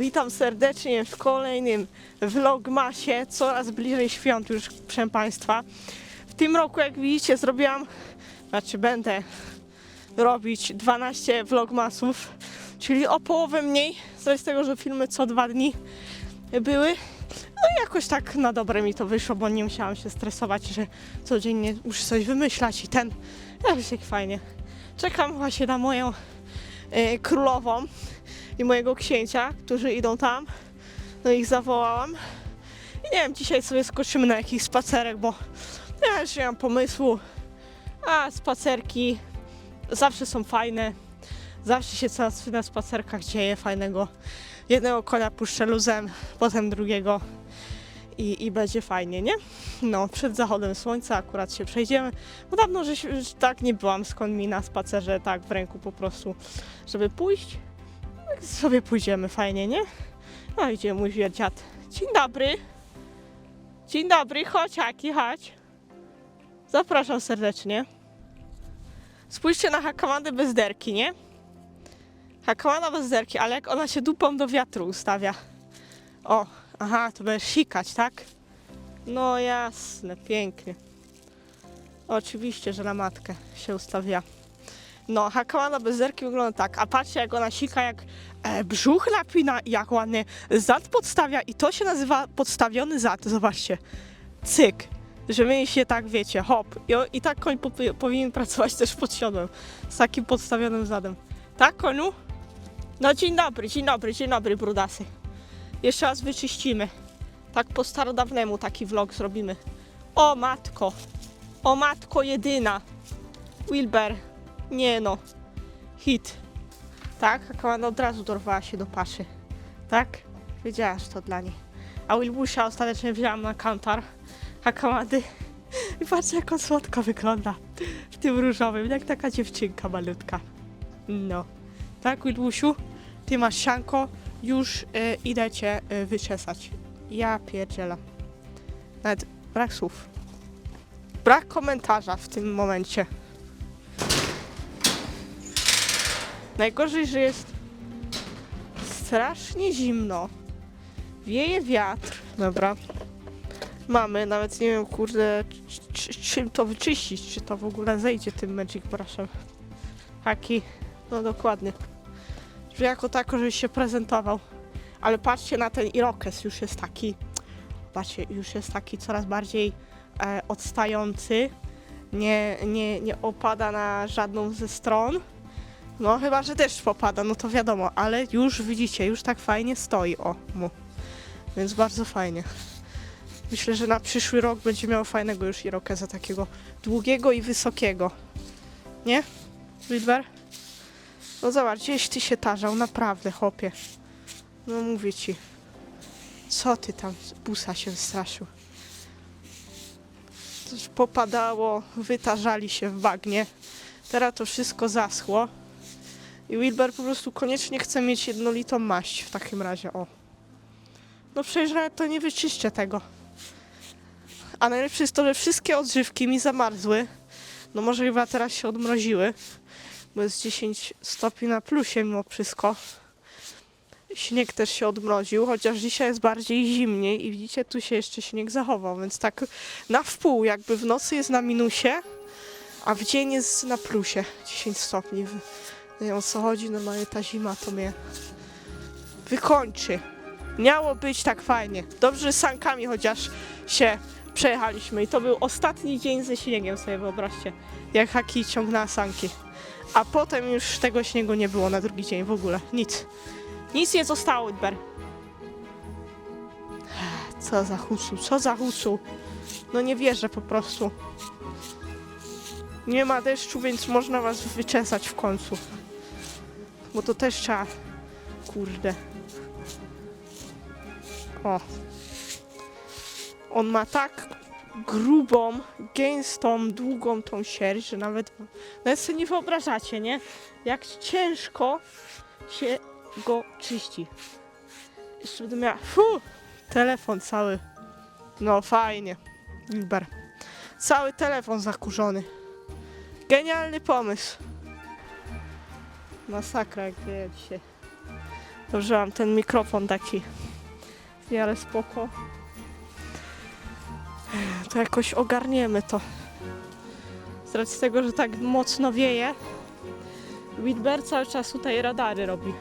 Witam serdecznie w kolejnym vlogmasie, coraz bliżej świąt już, proszę Państwa. W tym roku, jak widzicie, zrobiłam, znaczy będę robić 12 vlogmasów, czyli o połowę mniej, z tego, że filmy co dwa dni były. No i jakoś tak na dobre mi to wyszło, bo nie musiałam się stresować, że codziennie muszę coś wymyślać i ten, jakoś tak fajnie. Czekam właśnie na moją e, królową, i mojego księcia, którzy idą tam. No ich zawołałam. I nie wiem, dzisiaj sobie skoczymy na jakiś spacerek, bo ja już nie mam pomysłu. A spacerki zawsze są fajne. Zawsze się coś na spacerkach dzieje fajnego. Jednego konia puszczę luzem, potem drugiego i, i będzie fajnie, nie? No, przed zachodem słońca akurat się przejdziemy, bo dawno, że że tak nie byłam z końmi na spacerze, tak w ręku po prostu, żeby pójść sobie pójdziemy fajnie, nie? No idzie mój dziad. Dzień dobry. Dzień dobry, chodź Aki, chodź. Zapraszam serdecznie. Spójrzcie na hakamandę bez derki, nie? Hakamana bez derki, ale jak ona się dupą do wiatru ustawia. O, aha, to będziesz sikać, tak? No jasne, pięknie. Oczywiście, że na matkę się ustawia. No, hakamana bez zerki wygląda tak, a patrzcie jak ona sika, jak e, brzuch napina, jak ładnie zad podstawia i to się nazywa podstawiony zad, zobaczcie. Cyk, że my się tak, wiecie, hop. I, i tak koń po, powinien pracować też pod siodłem, z takim podstawionym zadem. Tak, koniu? No dzień dobry, dzień dobry, dzień dobry, brudasy. Jeszcze raz wyczyścimy. Tak po starodawnemu taki vlog zrobimy. O matko, o matko jedyna. Wilber, nie no. Hit. Tak? A komanda od razu dorwała się do paszy. Tak? Wiedziała, że to dla niej. A Wilbusia ostatecznie wzięłam na kantar. A komandy... I patrzcie, jak on słodko wygląda. W tym różowym, jak taka dziewczynka malutka. No. Tak, Wilbusiu? Ty masz sianko. Już y, idę cię y, wyczesać. Ja pierdzielę. Nawet brak słów. Brak komentarza w tym momencie. Najgorzej, że jest strasznie zimno. Wieje wiatr. Dobra. Mamy, nawet nie wiem, kurde, czy- czy- czym to wyczyścić, czy to w ogóle zejdzie tym Magic Brushem. Haki, no dokładnie. Że jako tako, żeś się prezentował. Ale patrzcie na ten Irokes, już jest taki, patrzcie, już jest taki coraz bardziej e, odstający. Nie, nie, nie opada na żadną ze stron. No chyba, że deszcz popada, no to wiadomo, ale już widzicie, już tak fajnie stoi, o, mu. Więc bardzo fajnie. Myślę, że na przyszły rok będzie miał fajnego już Irokeza, takiego długiego i wysokiego. Nie? Wilber? No zobacz, gdzieś ty się tarzał, naprawdę, chłopie. No mówię ci. Co ty tam, busa się wystraszył? Coś popadało, wytarzali się w bagnie. Teraz to wszystko zaschło. I Wilber po prostu koniecznie chce mieć jednolitą maść w takim razie, o. No przecież nawet to nie wyczyszczę tego. A najlepsze jest to, że wszystkie odżywki mi zamarzły. No może chyba teraz się odmroziły, bo jest 10 stopni na plusie mimo wszystko. Śnieg też się odmroził, chociaż dzisiaj jest bardziej zimniej i widzicie, tu się jeszcze śnieg zachował, więc tak na wpół, jakby w nocy jest na minusie, a w dzień jest na plusie 10 stopni. Nie wiem o co chodzi, normalnie ta zima to mnie wykończy. Miało być tak fajnie. Dobrze, że sankami chociaż się przejechaliśmy i to był ostatni dzień ze śniegiem, sobie wyobraźcie. Jak haki ciągnęła sanki. A potem już tego śniegu nie było na drugi dzień w ogóle. Nic. Nic nie zostało, Udber. Co za husu, co za husu. No nie wierzę po prostu. Nie ma deszczu, więc można was wyczesać w końcu. Bo to też trzeba. Kurde. O. On ma tak grubą, gęstą, długą tą sierść, że nawet, nawet sobie nie wyobrażacie, nie? Jak ciężko się go czyści. Jeszcze będę miała, fu, telefon cały. No fajnie, Wilber. Cały telefon zakurzony. Genialny pomysł. Masakra, jak wieje dzisiaj. Dobrze, mam ten mikrofon taki w miarę spoko. To jakoś ogarniemy to. Z racji tego, że tak mocno wieje, Wilber cały czas tutaj radary robi.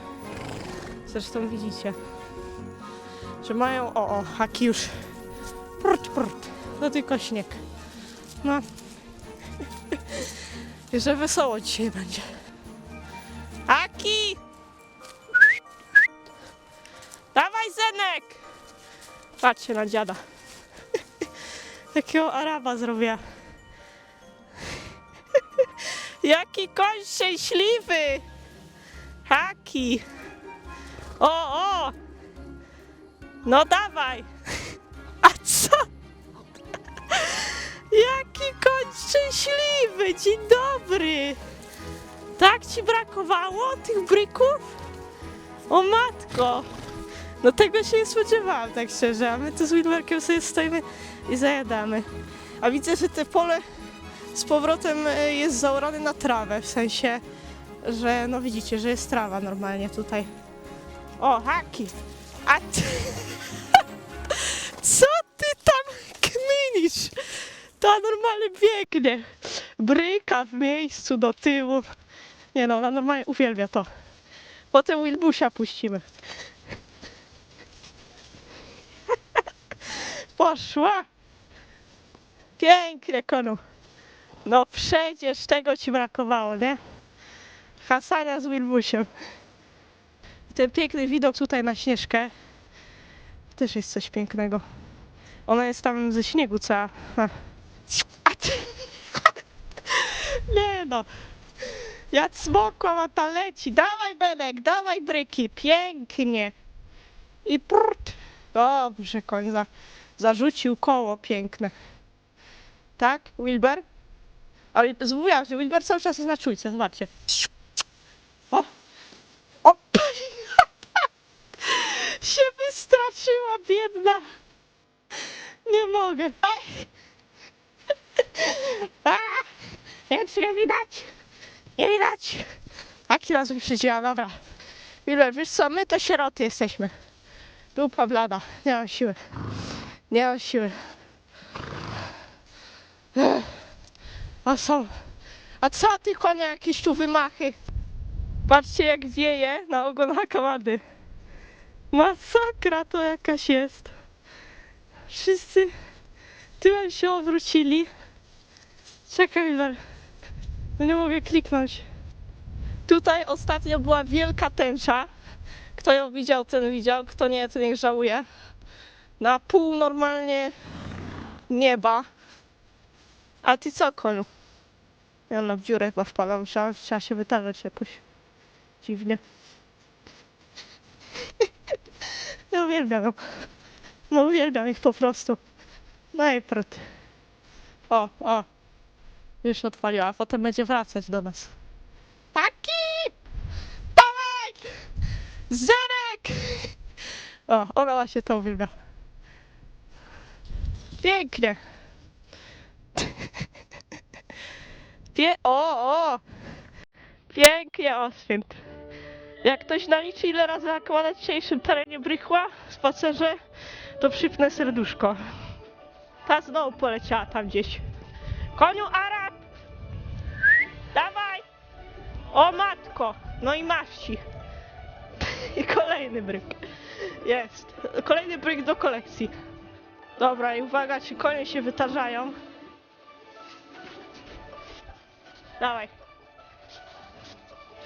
Zresztą widzicie, że mają, o, o, haki już prut, prut. To tylko śnieg. No. I że wesoło dzisiaj będzie. Patrzcie na dziada. Takiego Araba zrobiła. Jaki koń szczęśliwy! Haki! O, o! No dawaj! A co? Jaki koń szczęśliwy! Dzień dobry! Tak ci brakowało tych bryków? O matko! No tego się nie spodziewałam, tak szczerze. A my tu z Wilberkiem sobie stoimy i zajadamy. A widzę, że te pole z powrotem e, jest zaorane na trawę, w sensie, że no widzicie, że jest trawa normalnie tutaj. O, haki! A ty... Co ty tam kminisz? To normalnie biegnie. Bryka w miejscu do tyłu. Nie no, ona normalnie uwielbia to. Potem Wilbusia puścimy. Poszła! Pięknie, konu. No przecież tego ci brakowało, nie? Hasania z Wilbusiem. Ten piękny widok tutaj na Śnieżkę też jest coś pięknego. Ona jest tam ze śniegu cała. Nie no. Ja smokłam, a ta leci. Dawaj Benek, dawaj bryki. Pięknie. I prut. Dobrze, koń za, zarzucił koło piękne. Tak, Wilber? Ale mówiłam, że Wilber cały czas jest na czujce, zobaczcie. O! O! się wystraszyła, biedna. Nie mogę. A! Więc nie widać. Nie widać. Aki raz mi przyjdzie, dobra. Wilber, wiesz co, my to sieroty jesteśmy. Dupa blada, nie mam siły. Nie mam siły. A są. A co ty konia jakieś tu wymachy? Patrzcie jak wieje na ogonach komady. Masakra to jakaś jest. Wszyscy tyłem się odwrócili. Czekaj. No nie mogę kliknąć. Tutaj ostatnio była wielka tęcza. Kto ją widział, ten widział. Kto nie, to niech żałuje. Na pół normalnie nieba. A ty co, koniu? Ja na w dziurę chyba wpadam. Trzeba, trzeba się wytarzać jakoś. Dziwnie. Ja uwielbiam. No uwielbiam ich po prostu. Prut. O, o. Już odpaliła, a potem będzie wracać do nas. Taki! Dawaj! Zerek! O, ona właśnie to uwielbia. Pięknie. Pie... O, o! Pięknie, Oswięt. Jak ktoś naliczy, ile razy akła na dzisiejszym terenie brychła w spacerze, to przypnę serduszko. Ta znowu poleciała tam gdzieś. Koniu Arab! Dawaj! O matko! No i masz ci. I kolejny bryk. Jest. Kolejny bryk do kolekcji. Dobra, i uwaga, czy konie się wytarzają. Dawaj.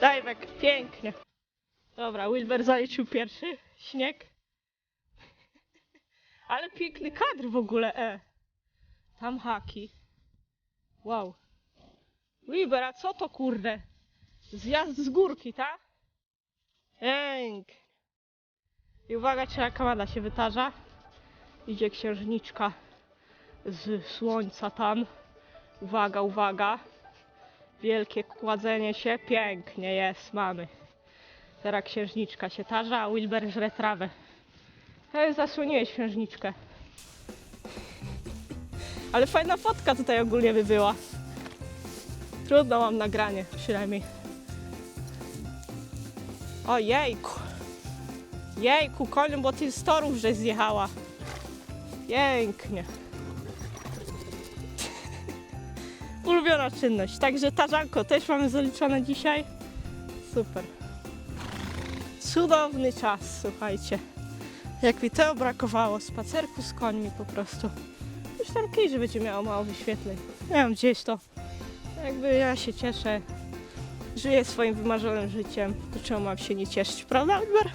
Daj bek, pięknie. Dobra, Wilber zaliczył pierwszy śnieg. Ale piękny kadr w ogóle, e. Tam haki. Wow. Wilber, a co to kurde? Zjazd z górki, tak? Ęk. I uwaga, czy kamada się wytarza. Idzie księżniczka z słońca tam. Uwaga, uwaga. Wielkie kładzenie się. Pięknie jest, mamy. Teraz księżniczka się tarza, a Wilber żre trawę. Hej, zasłoniłeś księżniczkę. Ale fajna fotka tutaj ogólnie by była. Trudno mam nagranie, przynajmniej. Ojejku. Jejku, koniu, bo ty z torów żeś zjechała. Pięknie. Ulubiona czynność. Także tarzanko też mamy zaliczone dzisiaj. Super. Cudowny czas, słuchajcie. Jak mi tego brakowało, spacerku z końmi po prostu. Już tam kiedyś będzie miało mało wyświetleń. Nie wiem, gdzieś to. Jakby ja się cieszę. Żyję swoim wymarzonym życiem. To czemu mam się nie cieszyć, prawda, Oliver?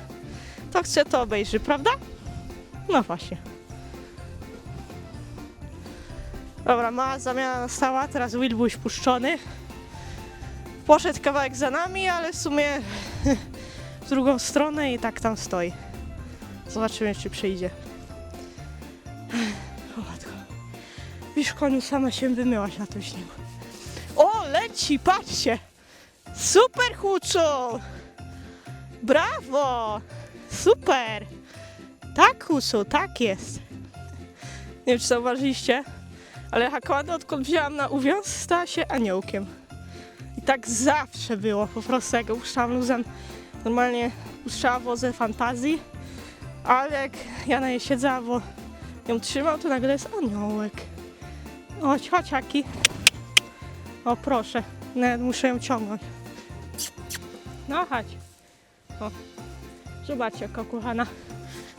To chcę, to obejrzy, prawda? No właśnie. Dobra, mała zamiana nastała, teraz Wilbuś puszczony. Poszedł kawałek za nami, ale w sumie w drugą stronę i tak tam stoi. Zobaczymy, czy przyjdzie. O, matko. Wiesz, koniu, sama się wymyłaś na tym śniegu. O, leci, patrzcie! Super, Huczu! Brawo! Super! Tak, Hucu, tak jest. Nie wiem, czy zauważyliście, ale Hakłada, odkąd wzięłam na uwiązł, stała się aniołkiem. I tak zawsze było, po prostu jak puszczałam luzem, normalnie puszczała wozę fantazji, ale jak ja na jej siedzę, albo ją trzymał, to nagle jest aniołek. Chodź, chodź, Haki. O, proszę, nawet muszę ją ciągnąć. No, chodź. O, zobaczcie, jaka kochana.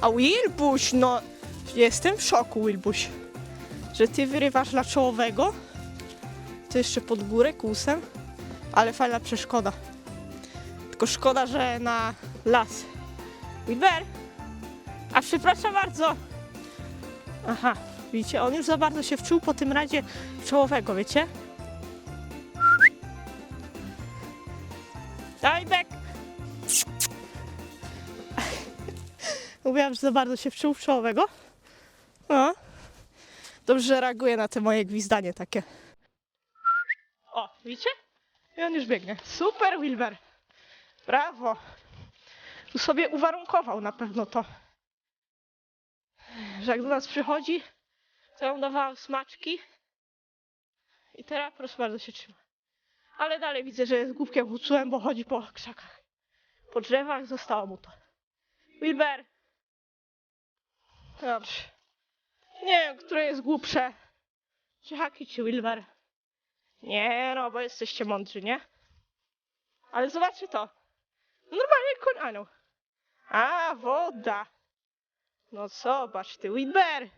A Wilbuś, no, jestem w szoku, Wilbuś, że ty wyrywasz dla czołowego, to jeszcze pod górę kłusem, ale fajna przeszkoda. Tylko szkoda, że na las. Wilber, a przepraszam bardzo. Aha, widzicie, on już za bardzo się wczuł po tym radzie czołowego, wiecie? Daj back! Mówiłam, że za bardzo się wczuł w czołowego. Dobrze, reaguje na te moje gwizdanie takie. O, widzicie? I on już biegnie. Super, Wilber. Brawo. Tu sobie uwarunkował na pewno to. Że jak do nas przychodzi, to dawałam smaczki. I teraz proszę bardzo się trzyma. Ale dalej widzę, że jest głupkiem uczułem, bo chodzi po krzakach. Po drzewach zostało mu to. Wilber! Dobrze. Nie wiem, które jest głupsze. Czy Haki, czy Wilber? Nie no, bo jesteście mądrzy, nie? Ale zobaczcie to. Normalnie koń anioł. A, woda. No zobacz ty, Wilber.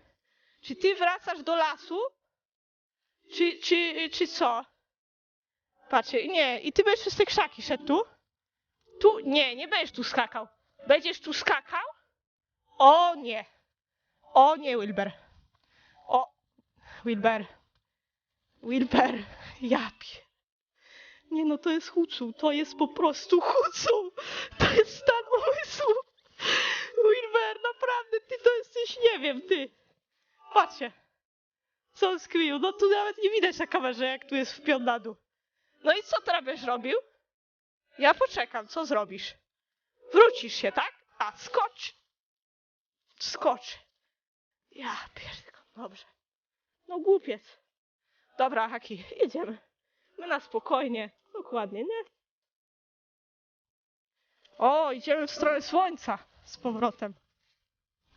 Czy ty wracasz do lasu? Czy, czy, czy co? Patrzcie, nie, i ty będziesz przez te krzaki szedł tu? Tu, nie, nie będziesz tu skakał. Będziesz tu skakał? O nie. O nie, Wilber. Wilber. Wilber, ja pie... Nie no, to jest hucu, to jest po prostu hucu. To jest stan umysłu. Wilber, naprawdę, ty to jesteś, nie wiem, ty. Patrzcie. Co on skwił? No tu nawet nie widać na kamerze, jak tu jest wpiął na dół. No i co teraz będziesz robił? Ja poczekam, co zrobisz? Wrócisz się, tak? A, skocz! Skocz. Ja pierdolę, dobrze. No głupiec. Dobra, Haki, jedziemy. My na spokojnie, dokładnie, nie? O, idziemy w stronę słońca z powrotem.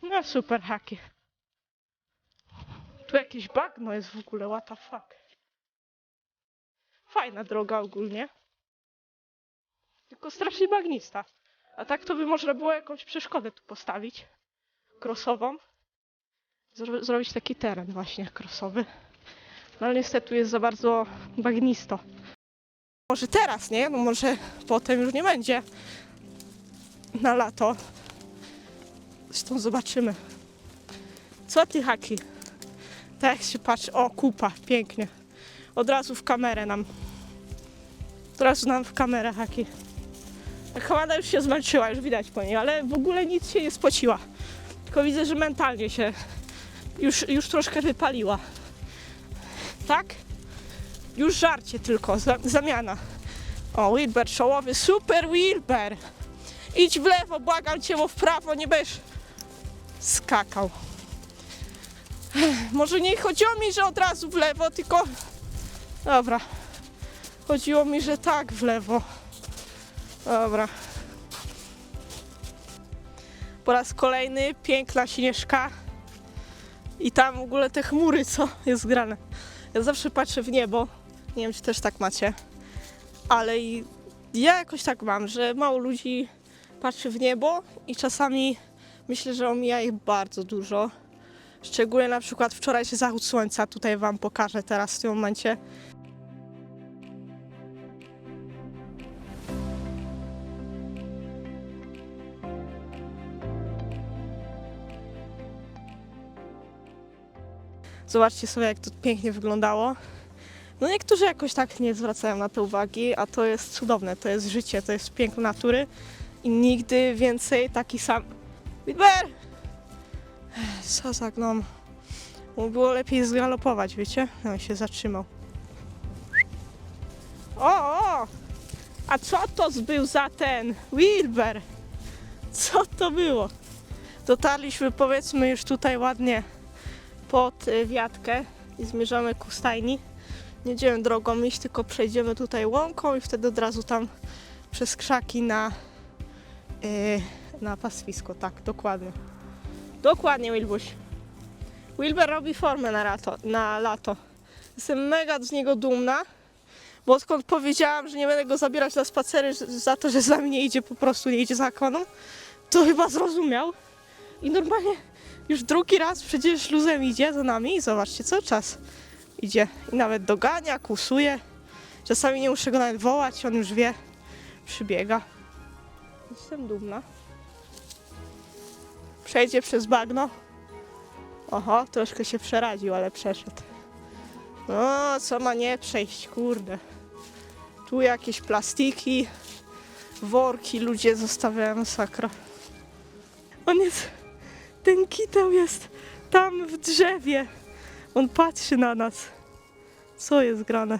No super, Haki. Tu jakieś bagno jest w ogóle, what the fuck. Fajna droga ogólnie. Tylko strasznie bagnista. A tak to by można było jakąś przeszkodę tu postawić. Krosową. Zro zrobić taki teren właśnie krosowy. No ale niestety jest za bardzo bagnisto. Może teraz, nie? No może potem już nie będzie. Na lato. Zresztą zobaczymy. Co ty, Haki? Tak się patrzy. O, kupa. Pięknie. Od razu w kamerę nam. Od razu nam w kamerę, Haki. Hamada już się zmęczyła, już widać po niej, ale w ogóle nic się nie spociła. Tylko widzę, że mentalnie się już, już troszkę wypaliła. Tak? Już żarcie tylko, za, zamiana. O, Wilber czołowy, super Wilber! Idź w lewo, błagam cię, bo w prawo nie będziesz skakał. Może nie chodziło mi, że od razu w lewo, tylko... Dobra. Chodziło mi, że tak w lewo. Dobra. Po raz kolejny piękna śnieżka. I tam w ogóle te chmury, co jest grane. Ja zawsze patrzę w niebo. Nie wiem, czy też tak macie. Ale i ja jakoś tak mam, że mało ludzi patrzy w niebo i czasami myślę, że omija ich bardzo dużo. Szczególnie na przykład wczorajszy zachód słońca. Tutaj wam pokażę teraz w tym momencie. Zobaczcie sobie, jak to pięknie wyglądało. No niektórzy jakoś tak nie zwracają na to uwagi, a to jest cudowne, to jest życie, to jest piękno natury i nigdy więcej taki sam... Wilber! Co za gnom. Mu było lepiej zgalopować, wiecie? No i się zatrzymał. O, o! A co to był za ten Wilber? Co to było? Dotarliśmy powiedzmy już tutaj ładnie pod y, wiatkę i zmierzamy ku stajni. Nie będziemy drogą iść, tylko przejdziemy tutaj łąką i wtedy od razu tam przez krzaki na, yy, na pastwisko. Tak, dokładnie. Dokładnie, Wilbuś. Wilber robi formę na lato, na lato. Jestem mega z niego dumna, bo odkąd powiedziałam, że nie będę go zabierać na spacery za to, że z nami nie idzie, po prostu nie idzie za koną, to chyba zrozumiał. I normalnie już drugi raz przecież luzem idzie za nami i zobaczcie, cały czas idzie. I nawet dogania, kusuje. Czasami nie muszę go nawet wołać, on już wie. Przybiega. Jestem dumna. Przejdzie przez bagno. Oho, troszkę się przeraził, ale przeszedł. No, co ma nie przejść, kurde. Tu jakieś plastiki, worki ludzie zostawiają, sakra. On jest, ten kiteł jest tam w drzewie. On patrzy na nas. Co jest grane?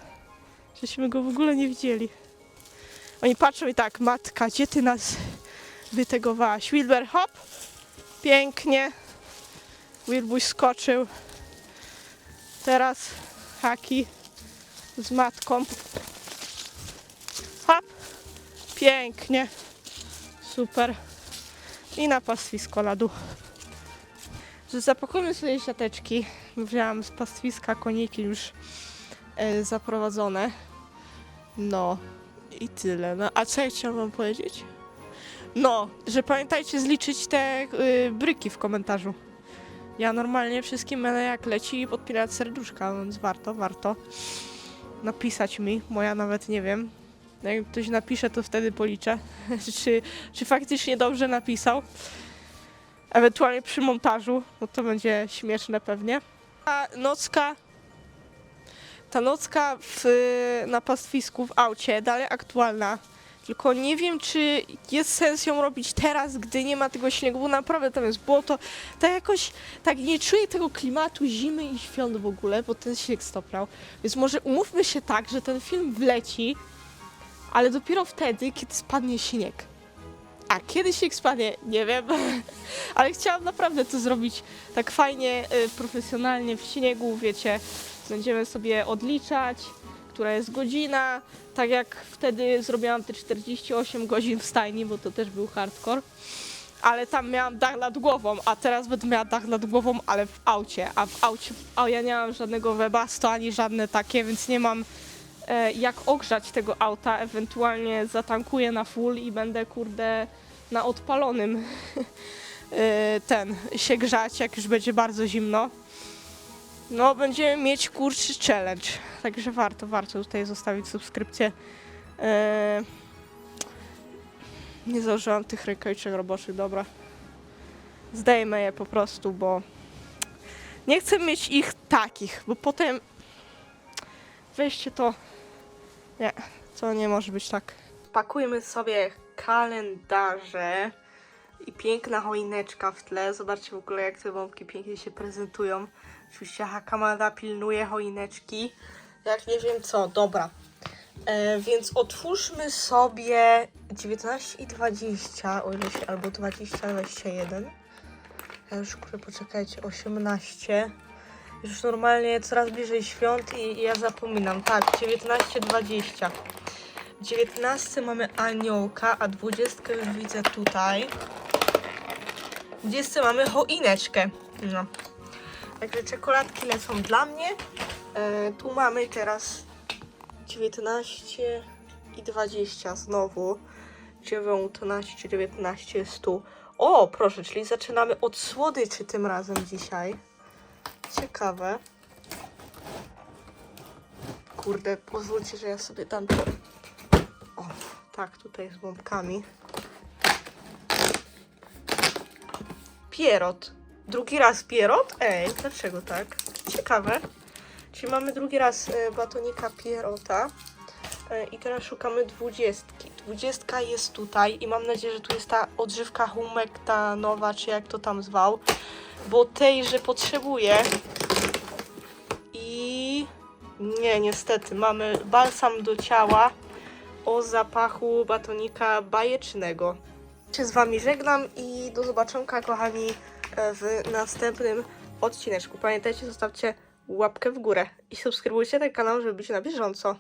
Żeśmy go w ogóle nie widzieli. Oni patrzą i tak, matka, gdzie ty nas wytegowałaś? Wilber, hop! Pięknie. Wilbuś skoczył. Teraz haki z matką. Hop! Pięknie. Super. I na pastwisko dół. Że zapakujmy sobie siateczki. Wzięłam z pastwiska koniki już e, zaprowadzone. No i tyle. No, a co ja chciałam wam powiedzieć? No, że pamiętajcie zliczyć te y, bryki w komentarzu. Ja normalnie wszystkim będę jak leci podpinać serduszka, więc warto, warto napisać mi, bo ja nawet nie wiem. Jak ktoś napisze, to wtedy policzę, czy, czy faktycznie dobrze napisał. Ewentualnie przy montażu, no to będzie śmieszne pewnie. Ta nocka, ta nocka w, na pastwisku w aucie, dalej aktualna. Tylko nie wiem, czy jest sens ją robić teraz, gdy nie ma tego śniegu, bo naprawdę tam jest błoto. Tak jakoś, tak nie czuję tego klimatu zimy i świąt w ogóle, bo ten śnieg stopniał. Więc może umówmy się tak, że ten film wleci, ale dopiero wtedy, kiedy spadnie śnieg. A kiedy śnieg spadnie, nie wiem, ale chciałam naprawdę to zrobić tak fajnie, y, profesjonalnie w śniegu, wiecie. Będziemy sobie odliczać, która jest godzina, tak jak wtedy zrobiłam te 48 godzin w stajni, bo to też był hardcore. Ale tam miałam dach nad głową, a teraz będę miała dach nad głową, ale w aucie. A w aucie, a ja nie mam żadnego webasto ani żadne takie, więc nie mam jak ogrzać tego auta. Ewentualnie zatankuję na full i będę kurde na odpalonym e, ten się grzać, jak już będzie bardzo zimno. No, będziemy mieć kurczy challenge. Także warto, warto tutaj zostawić subskrypcję. Eee, nie założyłam tych rękawiczek roboczych, dobra. Zdejmę je po prostu, bo nie chcę mieć ich takich, bo potem weźcie to. Nie, to nie może być tak. Pakujmy sobie kalendarze i piękna choineczka w tle. Zobaczcie w ogóle, jak te bombki pięknie się prezentują. Oczywiście Hakamada pilnuje choineczki. Jak nie wiem co, dobra. E, więc otwórzmy sobie 19 i 20, o ile się, albo 20, 21. Ja już kurde, poczekajcie, 18. Już normalnie coraz bliżej świąt i, i ja zapominam. Tak, 19, 20. W 19 mamy aniołka, a 20 już widzę tutaj. 20 mamy choineczkę. No. Także czekoladki lecą dla mnie. E, tu mamy teraz 19 i 20 znowu. 19, 19 jest tu. O, proszę, czyli zaczynamy od słodyczy tym razem dzisiaj. Ciekawe. Kurde, pozwólcie, że ja sobie to. O, tak, tutaj z bombkami. Pierot. Drugi raz pierot? Ej, dlaczego tak? Ciekawe. Czyli mamy drugi raz e, batonika pierota. E, I teraz szukamy dwudziestki. Dwudziestka jest tutaj i mam nadzieję, że tu jest ta odżywka humektanowa, czy jak to tam zwał. Bo tejże potrzebuję. I nie, niestety, mamy balsam do ciała o zapachu batonika bajecznego. Się z wami żegnam i do zobaczonka, kochani, w następnym odcineczku. Pamiętajcie, zostawcie łapkę w górę i subskrybujcie ten kanał, żeby być na bieżąco.